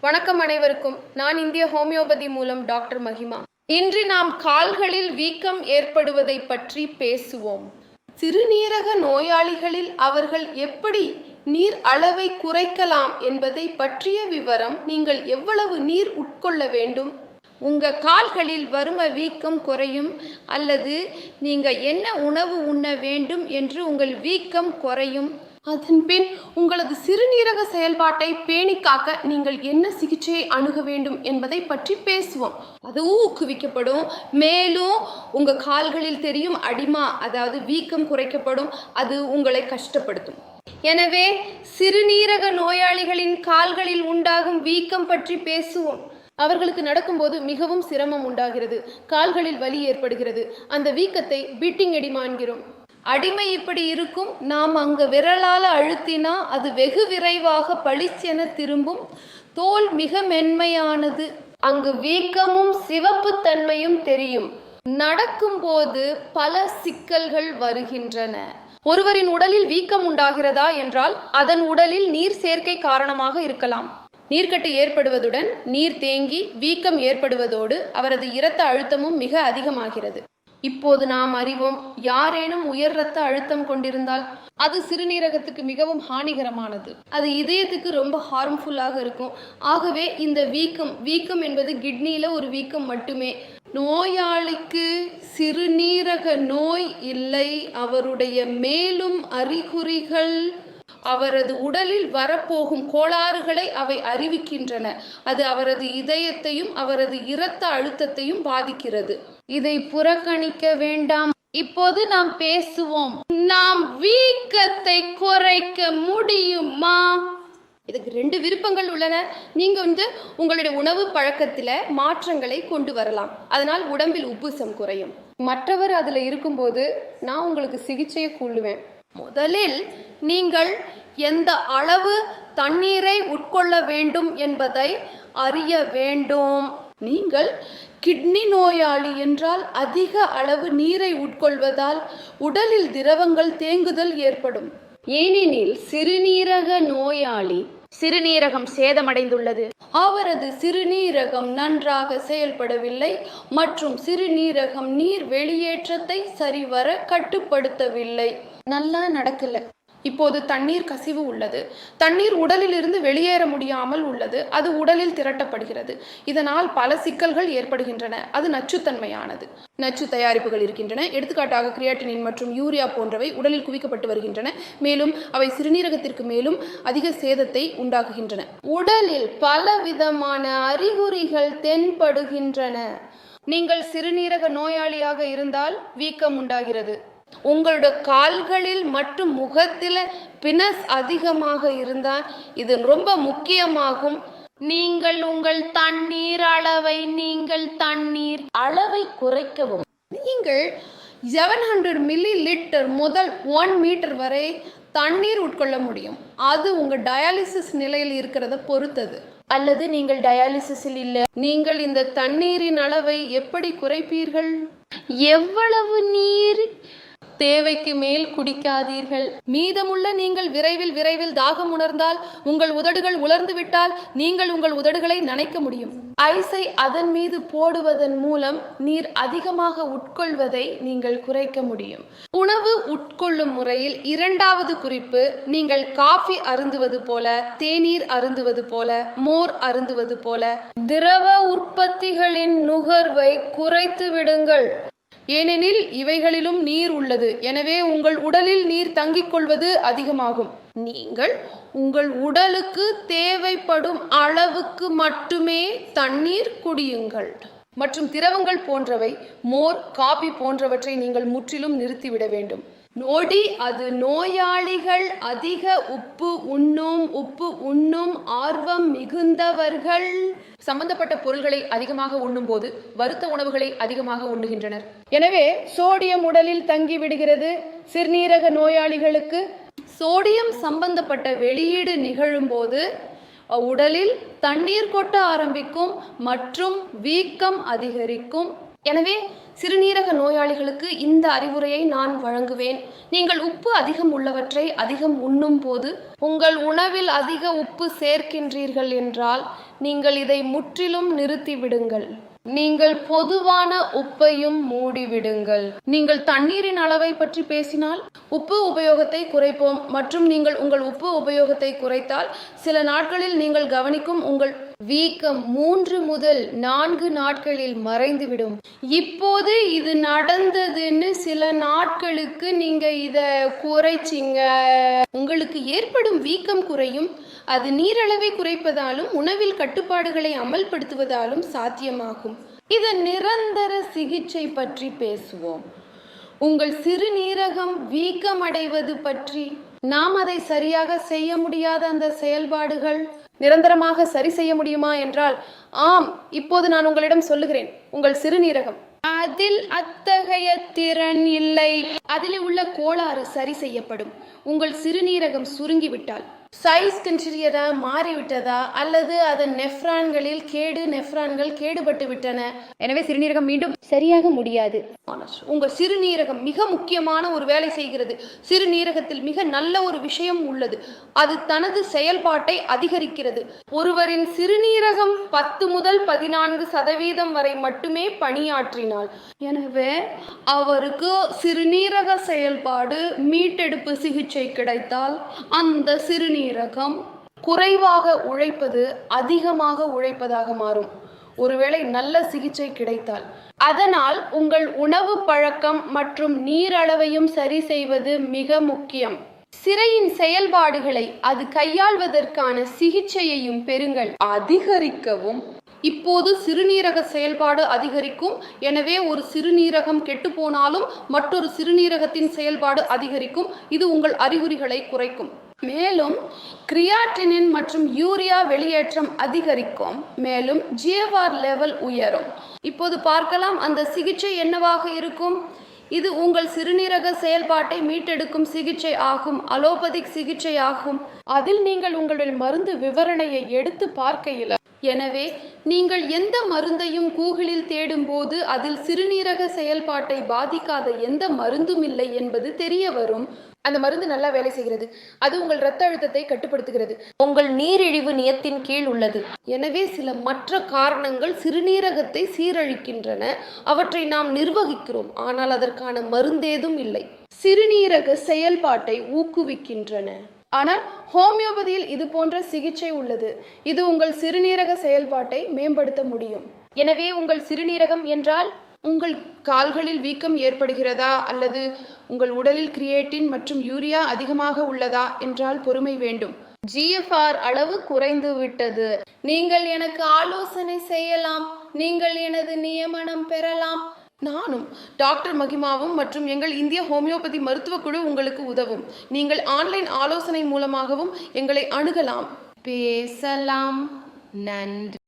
வணக்கம் அனைவருக்கும். நான் இந்திய ஹோமியோபதி மூலம் டாக்டர் மகிமா. இன்று நாம் கால்களில் வீக்கம் ஏற்படுவதை பற்றி பேசுவோம். சிறுநீரக நோயாளிகளில் அவர்கள் எப்படி நீர் அளவை குறைக்கலாம் என்பதை பற்றிய விவரம் நீங்கள் எவ்வளவு நீர் உட்கொள்ள வேண்டும்? உங்கள் கால்களில் வரும வீக்கம் குறையும் அல்லது நீங்கள் என்ன உணவு உண்ண வேண்டும் என்று உங்கள் வீக்கம் குறையும்? அதன் பின் உங்களது சிறுநீரக செயல்பாட்டை பேணிக்காக்க நீங்கள் என்ன சிகிச்சையை அணுக வேண்டும் என்பதை பற்றி பேசுவோம். அதுவும் ஊக்குவிக்கப்படும். மேலும் உங்கள் கால்களில் தெரியும் அடிமா அதாவது வீக்கம் குறைக்கப்படும். அது உங்களை கஷ்டப்படுத்தும். எனவே சிறுநீரக நோயாளிகளின் கால்களில் உண்டாகும் வீக்கம் பற்றி பேசுவோம். அவர்களுக்கு நடக்கும்போது மிகவும் சிரமம் உண்டாகிறது. கால்களில் வலி ஏற்படுகிறது. அந்த வீக்கத்தை பீட்டிங் எடிமா என்கிறோம். அடிமை இப்படி இருக்கும். நாம் அங்கு விரலால் அழுத்தினா அது வெகு விரைவாக பளிச்சென திரும்பும். தோல் மிக மென்மையானது. அங்கு வீக்கமும் சிவப்பு தன்மையும் தெரியும். நடக்கும்போது பல சிக்கல்கள் வருகின்றன. ஒருவரின் உடலில் வீக்கம் உண்டாகிறதா என்றால் அதன் உடலில் நீர் சேர்க்கை காரணமாக இருக்கலாம். நீர்க்கட்டு ஏற்படுவதுடன் நீர் தேங்கி வீக்கம் ஏற்படுவதோடு அவரது இரத்த அழுத்தமும் மிக அதிகமாகிறது. இப்போது நாம் அறிவோம் யாரேனும் உயர் ரத்த அழுத்தம் கொண்டிருந்தால் அது சிறுநீரகத்துக்கு மிகவும் ஹானிகரமானது. அது இதயத்துக்கு ரொம்ப ஹார்ம்ஃபுல்லாக இருக்கும். ஆகவே இந்த வீக்கம் வீக்கம் என்பது கிட்னியில் ஒரு வீக்கம் மட்டுமே. நோயாளிக்கு சிறுநீரக நோய் இல்லை. அவருடைய மேலும் அறிகுறிகள் அவரது உடலில் வரப்போகும் கோளாறுகளை அவை அறிவிக்கின்றன. அது அவரது இதயத்தையும் அவரது இரத்த அழுத்தத்தையும் பாதிக்கிறது. இதை புறக்கணிக்க வேண்டாம். இப்போது நாம் பேசுவோம். நாம் வீக்கத்தை குறைக்க முடியுமா? இதுக்கு ரெண்டு விருப்பங்கள் உள்ளன. நீங்க வந்து உங்களுடைய உணவு பழக்கத்துல மாற்றங்களை கொண்டு வரலாம். அதனால் உடம்பில் உப்புசம் குறையும். மற்றவர் அதுல இருக்கும்போது நான் உங்களுக்கு சிகிச்சையை கொள்ளுவேன் முதலில் நீங்கள் எந்த அளவு தண்ணீரை உட்கொள்ள வேண்டும் என்பதை அறிய வேண்டும். நீங்கள் கிட்னி நோயாளி என்றால் அதிக அளவு நீரை உட்கொள்வதால் உடலில் திரவங்கள் தேங்குதல் ஏற்படும். ஏனெனில் சிறுநீரக நோயாளி சிறுநீரகம் சேதமடைந்துள்ளது. அவரது சிறுநீரகம் நன்றாக செயல்படவில்லை மற்றும் சிறுநீரகம் நீர் வெளியேற்றத்தை சரிவர கட்டுப்படுத்தவில்லை. நல்லா நடக்கல. இப்போது தண்ணீர் கசிவு உள்ளது. தண்ணீர் உடலில் இருந்து வெளியேற முடியாமல் உள்ளது. அது உடலில் திரட்டப்படுகிறது. இதனால் பல சிக்கல்கள் ஏற்படுகின்றன. அது நச்சுத்தன்மையானது. நச்சு தயாரிப்புகள் இருக்கின்றன. எடுத்துக்காட்டாக கிரியாட்டினின் மற்றும் யூரியா போன்றவை உடலில் குவிக்கப்பட்டு வருகின்றன. மேலும் அவை சிறுநீரகத்திற்கு மேலும் அதிக சேதத்தை உண்டாக்குகின்றன. உடலில் பலவிதமான அறிகுறிகள் தென்படுகின்றன. நீங்கள் சிறுநீரக நோயாளியாக இருந்தால் வீக்கம் உண்டாகிறது. உங்களோட கால்களில் மற்றும் முகத்தில் பினஸ் அதிகமாக இருந்தால் இது ரொம்ப முக்கியமாகும். நீங்கள் உங்கள் தண்ணீர் அளவை நீங்கள் தண்ணீர் அளவை குறைக்கவும். நீங்கள் செவன் ஹண்ட்ரட் மில்லி லிட்டர் முதல் ஒன் மீட்டர் வரை தண்ணீர் உட்கொள்ள முடியும். அது உங்கள் டயாலிசிஸ் நிலையில் இருக்கிறத பொறுத்தது. அல்லது நீங்கள் டயாலிசிஸில் இல்லை. நீங்கள் இந்த தண்ணீரின் அளவை எப்படி குறைப்பீர்கள்? எவ்வளவு நீர் தேவைக்கு மேல் குடிக்காதீர்கள். மீதமுள்ள நீங்கள் விரைவில் விரைவில் தாகம் உணர்ந்தால் உங்கள் உதடுகள் உலர்ந்து விட்டால் நீங்கள் உங்கள் உதடுகளை நனைக்க முடியும். ஐஸை அதன் மீது போடுவதன் மூலம் நீர் அதிகமாக உட்கொள்வதை நீங்கள் குறைக்க முடியும். உணவு உட்கொள்ளும் முறையில் இரண்டாவது குறிப்பு நீங்கள் காஃபி அருந்துவது போல தேநீர் அருந்துவது போல மோர் அருந்துவது போல. திரவ உற்பத்திகளின் நுகர்வை குறைத்து விடுங்கள். ஏனெனில் இவைகளிலும் நீர் உள்ளது. எனவே உங்கள் உடலில் நீர் தங்கிக் கொள்வது அதிகமாகும். நீங்கள் உங்கள் உடலுக்கு தேவைப்படும் அளவுக்கு மட்டுமே தண்ணீர் குடியுங்கள். மற்றும் திரவங்கள் போன்றவை மோர் காபி போன்றவற்றை நீங்கள் முற்றிலும் நிறுத்திவிட வேண்டும். நொடி அது நோயாளிகள் அதிக உப்பு உண்ணும் உப்பு உண்ணும் ஆர்வம் மிகுந்தவர்கள். சம்பந்தப்பட்ட பொருள்களை அதிகமாக உண்ணும்போது வறுத்த உணவுகளை அதிகமாக உண்ணுகின்றனர். எனவே சோடியம் உடலில் தங்கி விடுகிறது சிறுநீரக நோயாளிகளுக்கு. சோடியம் சம்பந்தப்பட்ட வெளியீடு நிகழும்போது உடலில் தண்ணீர் கொட்ட ஆரம்பிக்கும் மற்றும் வீக்கம் அதிகரிக்கும். எனவே சிறுநீரக நோயாளிகளுக்கு இந்த அறிவுரையை நான் வழங்குவேன். நீங்கள் உப்பு அதிகம் உள்ளவற்றை அதிகம் உண்ணும் போது உங்கள் உணவில் அதிக உப்பு சேர்க்கின்றீர்கள் என்றால் நீங்கள் இதை முற்றிலும் நிறுத்திவிடுங்கள். நீங்கள் பொதுவான உப்பையும் மூடிவிடுங்கள். நீங்கள் தண்ணீரின் அளவை பற்றி பேசினால் உப்பு உபயோகத்தை குறைப்போம். மற்றும் நீங்கள் உங்கள் உப்பு உபயோகத்தை குறைத்தால் சில நாட்களில் நீங்கள் கவனிக்கும் உங்கள் வீக்கம் மூன்று முதல் நான்கு நாட்களில் மறைந்துவிடும். இப்போது இது நடந்ததுன்னு சில நாட்களுக்கு நீங்க இத குறைச்சிங்க. உங்களுக்கு ஏற்படும் வீக்கம் குறையும். அது நீரளவை குறைப்பதாலும் உணவில் கட்டுப்பாடுகளை அமல்படுத்துவதாலும் சாத்தியமாகும். இதன் நிரந்தர சிகிச்சை பற்றி பேசுவோம். உங்கள் சிறுநீரகம் வீக்கமடைவது பற்றி. நாம் அதை சரியாக செய்ய முடியாத அந்த செயல்பாடுகள் நிரந்தரமாக சரி செய்ய முடியுமா என்றால் ஆம் இப்போது நான் உங்களிடம் சொல்லுகிறேன் உங்கள் சிறுநீரகம். அதில் அத்தகைய திறன் இல்லை. அதில் உள்ள கோளாறு சரி செய்யப்படும். உங்கள் சிறுநீரகம் சுருங்கிவிட்டால் சைஸ் கன்சிரியரா மாறிவிட்டதா அல்லது அதன் நெஃப்ரான்களில் கேடு நெஃப்ரான்கள் கேடுபட்டு விட்டன? எனவே சிறுநீரகம் மீண்டும் சரியாக முடியாது. உங்கள் சிறுநீரகம் மிக முக்கியமான ஒரு வேலை செய்கிறது. சிறுநீரகத்தில் மிக நல்ல ஒரு விஷயம் உள்ளது. அது தனது செயல்பாட்டை அதிகரிக்கிறது. ஒருவரின் சிறுநீரகம் பத்து முதல் பதினான்கு சதவீதம் வரை மட்டுமே பணியாற்றினால் எனவே அவருக்கு சிறுநீரக செயல்பாடு மீட்டெடுப்பு சிகிச்சை கிடைத்தால் அந்த ரகம் குறைவாக உழைப்பது அதிகமாக உழைப்பதாக மாறும். ஒருவேளை நல்ல சிகிச்சை கிடைத்தால். அதனால் உங்கள் உணவு பழக்கம் மற்றும் நீரளவையும் சரி செய்வது மிக முக்கியம். சிறையின் செயல்பாடுகளை அது கையாள்வதற்கான சிகிச்சையையும் பெறுங்கள். அதிகரிக்கவும். இப்போது சிறுநீரக செயல்பாடு அதிகரிக்கும். எனவே ஒரு சிறுநீரகம் கெட்டுப்போனாலும் மற்றொரு சிறுநீரகத்தின் செயல்பாடு அதிகரிக்கும். இது உங்கள் அறிகுறிகளை குறைக்கும். மேலும் கிரியாட்டினின் மற்றும் யூரியா வெளியேற்றம் அதிகரிக்கும் மேலும் ஜிஎஃப்ஆர் லெவல் உயரும். இப்போது பார்க்கலாம் அந்த சிகிச்சை என்னவாக இருக்கும். இது உங்கள் சிறுநீரக செயல்பாட்டை மீட்டெடுக்கும் சிகிச்சை ஆகும் அலோபதிக் சிகிச்சை ஆகும். அதில் நீங்கள் உங்களுடைய மருந்து விவரணையை எடுத்து பார்க்கையில் எனவே நீங்கள் எந்த மருந்தையும் கூகுளில் தேடும்போது அதில் சிறுநீரக செயல்பாட்டை பாதிக்காத எந்த மருந்தும் இல்லை என்பது தெரிய வரும். அந்த மருந்து நல்லா வேலை செய்கிறது. அது உங்கள் இரத்த அழுத்தத்தை கட்டுப்படுத்துகிறது. உங்கள் நீரிழிவு நியத்தின் கீழ் உள்ளது. எனவே சில மற்ற காரணங்கள் சிறுநீரகத்தை சீரழிக்கின்றன. அவற்றை நாம் நிர்வகிக்கிறோம். ஆனால் அதற்கான மருந்தேதும் இல்லை. சிறுநீரக செயல்பாட்டை ஊக்குவிக்கின்றன. ஆனால் ஹோமியோபதியில் இது போன்ற சிகிச்சை உள்ளது. இது உங்கள் சிறுநீரக செயல்பாட்டை மேம்படுத்த முடியும். எனவே உங்கள் சிறுநீரகம் என்றால்? உங்கள் கால்களில் வீக்கம் ஏற்படுகிறதா? அல்லது உங்கள் உடலில் கிரியேட்டின் மற்றும் யூரியா அதிகமாக உள்ளதா? என்றால் பொறுமை வேண்டும். ஜிஎஃப்ஆர் அளவு குறைந்து விட்டது. நீங்கள் எனக்கு ஆலோசனை செய்யலாம். நீங்கள் எனது நியமனம் பெறலாம். நானும் டாக்டர் மகிமாவும் மற்றும் எங்கள் இந்திய ஹோமியோபதி மருத்துவக் குழு உங்களுக்கு உதவும். நீங்கள் ஆன்லைன் ஆலோசனை மூலமாகவும் எங்களை அணுகலாம். பேசலாம். நன்றி.